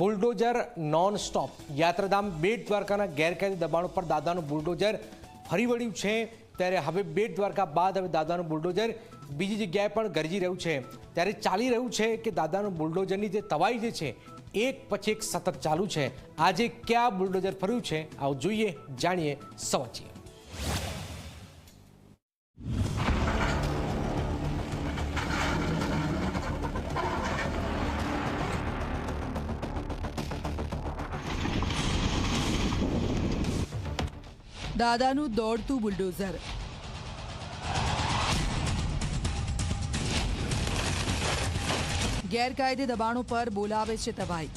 Bulldozer non stop યાત્રાધામ બેટ દ્વારકાના ગેરકાયદે દબાણ પર દાદાનું બુલડોઝર ફરી વળ્યું છે. ત્યારે હવે બેટ દ્વારકા બાદ હવે દાદાનું બુલડોઝર બીજી જગ્યાએ પણ ગરજી રહ્યું છે. ત્યારે ચાલી રહ્યું છે કે દાદાનું બુલડોઝરની જે તવાઈ જે છે, એક પછી એક સતત ચાલુ છે. આજે ક્યાં બુલડોઝર ફર્યું છે? આવું જોઈએ, જાણીએ સમજીએ દાદાનું દોડતું બુલડોઝર. ગેરકાયદે દબાણો પર બોલાવે છે તબાઈ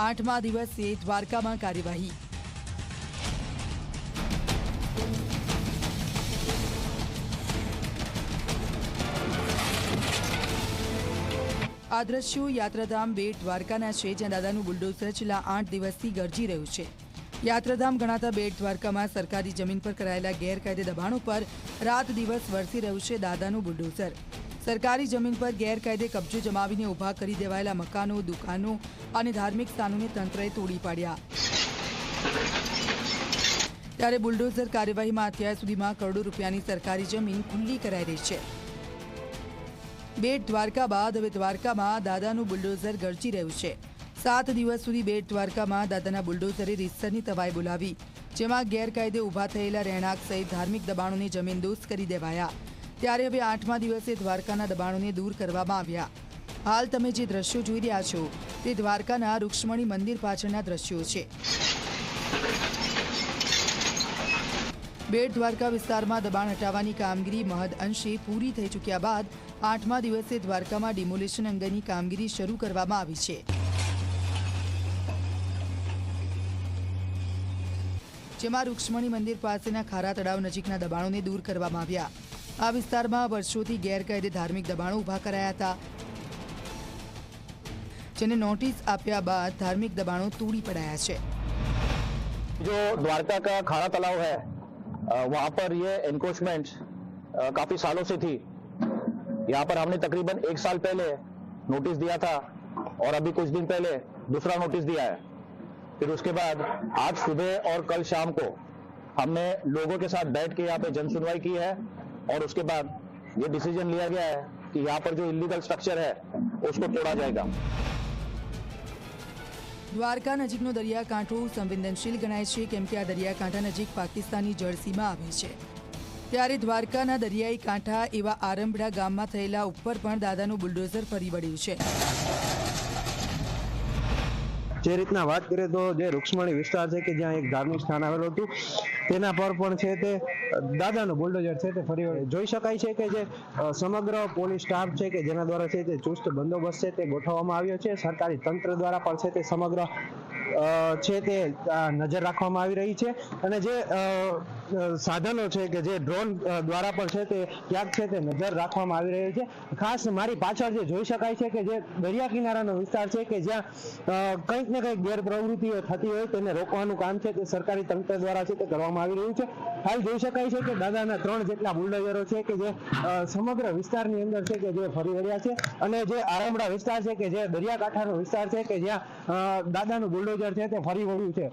આઠમા દિવસે દ્વારકામાં કાર્યવાહી. આ દ્રશ્યો યાત્રાધામ બેટ દ્વારકાના છે, જ્યાં દાદાનું બુલડોઝર છેલ્લા આઠ દિવસથી ગરજી રહ્યું છે. યાત્રાધામ ગણાતા બેટ દ્વારકામાં સરકારી જમીન પર કરાયેલા ગેરકાયદે દબાણો પર રાત દિવસ વરસી રહ્યું છે દાદાનું બુલડોઝર. સરકારી જમીન પર ગેરકાયદે કબજો જમાવીને ઊભા કરી દેવાયેલા મકાનો, દુકાનો અને ધાર્મિક સ્થાનોને તંત્રએ તોડી પાડ્યા. ત્યારે બુલડોઝર કાર્યવાહીમાં અત્યાર સુધીમાં કરોડો રૂપિયાની સરકારી જમીન ખુલ્લી કરાઈ રહી છે. બેટ દ્વારકા બાદ હવે દ્વારકામાં દાદાનું બુલડોઝર ગરજી રહ્યું છે. સાત દિવસ સુધી બેટ દ્વારકામાં દાદાના બુલડોઝરે રીતસરની તવાઈ બોલાવી, જેમાં ગેરકાયદે ઊભા થયેલા રહેણાંક સહિત ધાર્મિક દબાણોને જમીનદોસ્ત કરી દેવાયા. ત્યારે હવે આઠમા દિવસે દ્વારકાના દબાણોને દૂર કરવામાં આવ્યા. હાલ તમે જે દ્રશ્યો જોઈ રહ્યા છો, તે દ્વારકાના રૂક્ષ્મણી મંદિર પાછળના દ્રશ્યો છે. બેટ દ્વારકા વિસ્તારમાં દબાણ હટાવવાની કામગીરી મહદ અંશે પૂરી થઈ ચૂક્યા બાદ આઠમા દિવસે દ્વારકામાં ડિમોલેશન અંગેની કામગીરી શરૂ કરવામાં આવી છે જેમાં રૂક્ષ્મણી મંદિર પાસેના ખારા તળાવ નજીકના દબાણોને દૂર કરવામાં આવ્યા આ વિસ્તારમાં વર્ષોથી ગેરકાયદે ધાર્મિક દબાણો ઊભા કરાયા હતા જેને નોટિસ આપ્યા બાદ ધાર્મિક દબાણો તોડી પડાયા છે जो द्वारका का खाड़ा तालाब है अ, वहाँ पर ये एनक्रोचमेंट काफी सालों से थी यहाँ पर हमने तकरीबन एक साल पहले नोटिस दिया था और अभी कुछ दिन पहले दूसरा नोटिस दिया है फिर उसके बाद आज सुबह और कल शाम को हमने लोगों के साथ बैठ के यहाँ पे जन सुनवाई की है और उसके बाद ये डिसीजन लिया गया है कि यहाँ पर जो इलीगल स्ट्रक्चर है उसको तोड़ा जाएगा દ્વારકા નજીકનો દરિયાકાંઠો સંવેદનશીલ ગણાય છે કેમ કે આ દરિયાકાંઠા નજીક પાકિસ્તાની જળસીમા આવે છે ત્યારે દ્વારકાના દરિયાઈ કાંઠા એવા આરંભડા ગામમાં થયેલા ઉપર પણ દાદાનું બુલડોઝર ફરી વળ્યું છે. જે રીતના વાત કરીએ તો જે રૂક્ષ્મણી વિસ્તાર છે કે જ્યાં એક ધાર્મિક સ્થાન આવેલું હતું, તેના પર પણ છે તે, દાદાનું બુલડોઝર છે તે ફરી. જોઈ શકાય છે કે જે સમગ્ર પોલીસ સ્ટાફ છે કે જેના દ્વારા છે તે ચુસ્ત બંદોબસ્ત છે તે ગોઠવવામાં આવ્યો છે. સરકારી તંત્ર દ્વારા પણ છે તે સમગ્ર છે તે નજર રાખવામાં આવી રહી છે. અને જે સાધનો છે કે જે ડ્રોન દ્વારા પણ છે તે ક્યાંક છે તે નજર રાખવામાં આવી રહી છે. ખાસ મારી પાછળ જે જોઈ શકાય છે કે જે દરિયા કિનારાનો વિસ્તાર છે કે જ્યાં કંઈક ને કંઈક ગેરપ્રવૃત્તિઓ થતી હોય તેને રોકવાનું કામ છે તે સરકારી તંત્ર દ્વારા છે તે કરવામાં આવી રહ્યું છે. હાલ જોઈ શકાય છે કે દાદાના ત્રણ જેટલા બુલડોઝરો છે કે જે સમગ્ર વિસ્તારની અંદર છે કે જે ફરી વળ્યા છે અને જે આરમડા વિસ્તાર છે કે જે દરિયાકાંઠાનો વિસ્તાર છે કે જ્યાં દાદાનું બુલડોઝર છે તે ફરી વળ્યું છે.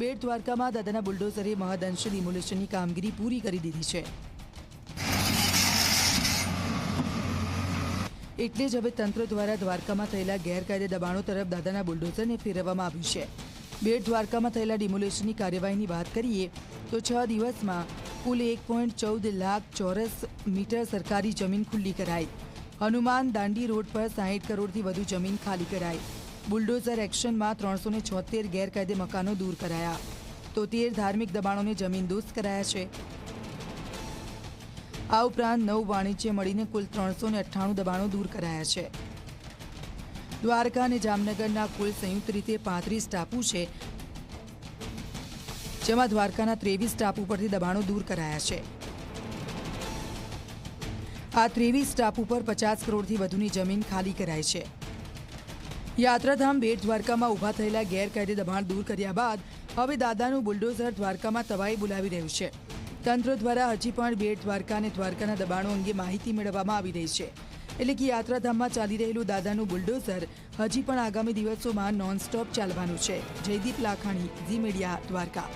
બેટ દ્વારકામાં દાદાના બુલડોઝરે મહદઅંશે ડિમોલેશનની કામગીરી પૂરી કરી દીધી છે. એટલે જ હવે તંત્ર દ્વારા દ્વારકામાં થયેલા ગેરકાયદે દબાણો તરફ દાદાના બુલડોઝરને ફેરવવામાં આવ્યું છે. બેટ દ્વારકામાં થયેલા ડિમોલેશનની કાર્યવાહીની વાત કરીએ, તો છ દિવસમાં કુલ એક પોઈન્ટ ચૌદ લાખ ચોરસ મીટર સરકારી જમીન ખુલ્લી કરાઈ. હનુમાન દાંડી રોડ પર સાહીઠ કરોડથી વધુ જમીન ખાલી કરાઈ. બુલડોઝર એક્શનમાં ત્રણસો ને છોતેર ગેરકાયદે મકાનો દૂર કરાયા. તોતેર ધાર્મિક દબાણોને જમીનદોસ્ત કરાયા છે. આ ઉપરાંત નવ વાણિજ્ય મળીને કુલ ત્રણસો ને અઠ્ઠાણું દબાણો દૂર કરાયા છે. દ્વારકા અને જામનગરના કુલ સંયુક્ત રીતે પાંત્રીસ ટાપુ છે, જેમાં દ્વારકાના ત્રેવીસ ટાપુ પરથી દબાણો દૂર કરાયા છે. આ ત્રેવીસ ટાપુ પર પચાસ કરોડથી વધુની જમીન ખાલી કરાઈ છે. યાત્રાધામ બેટ દ્વારકામાં ઊભા થયેલા ગેરકાયદે દબાણ દૂર કર્યા બાદ હવે દાદાનું બુલડોઝર દ્વારકામાં તવાઈ બોલાવી રહ્યું છે. તંત્ર દ્વારા હજી પણ બેટ દ્વારકા અને દ્વારકાના દબાણો અંગે માહિતી મેળવવામાં આવી રહી છે. એટલે કે યાત્રાધામમાં ચાલી રહેલું દાદાનું બુલડોઝર હજી પણ આગામી દિવસોમાં નોનસ્ટોપ ચાલવાનું છે. Jaydeep Lakhani, Zee media, Dwarka.